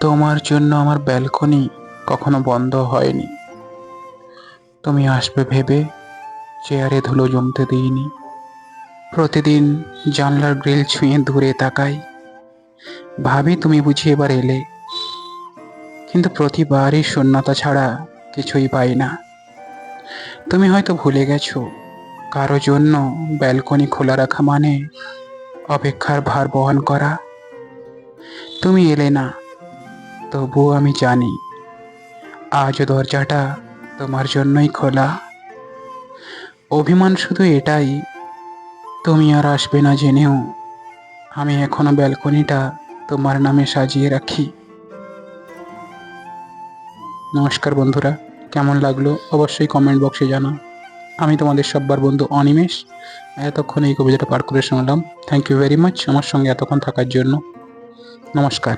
তোমার জন্য আমার ব্যালকনি কখনো বন্ধ হয়নি। তুমি আসবে ভেবে চেয়ারে ধুলো জমতে দিইনি। প্রতিদিন জানলার গ্রিল ছুঁয়ে দূরে তাকাই। ভাবি তুমি বুঝি এবার এলে। কিন্তু প্রতিবারই শূন্যতা ছাড়া কিছুই পাই না। তুমি হয়তো ভুলে গেছো, কারও জন্য ব্যালকনি খোলা রাখা মানে অপেক্ষার ভার বহন করা। তুমি এলে না তবুও আমি জানি আজও দরজাটা তোমার জন্যই খোলা। অভিমান শুধু এটাই, তুমি আর আসবে না জেনেও আমি এখনও ব্যালকনিটা তোমার নামে সাজিয়ে রাখি। নমস্কার বন্ধুরা, কেমন লাগল অবশ্যই কমেন্ট বক্সে জানা আমি তোমাদের সব্বার বন্ধু অনিমেষ, এতক্ষণ এই কবিতাটা পার করে শুনলাম। থ্যাংক ইউ ভেরি মাচ আমার সঙ্গে এতক্ষণ থাকার জন্য। নমস্কার।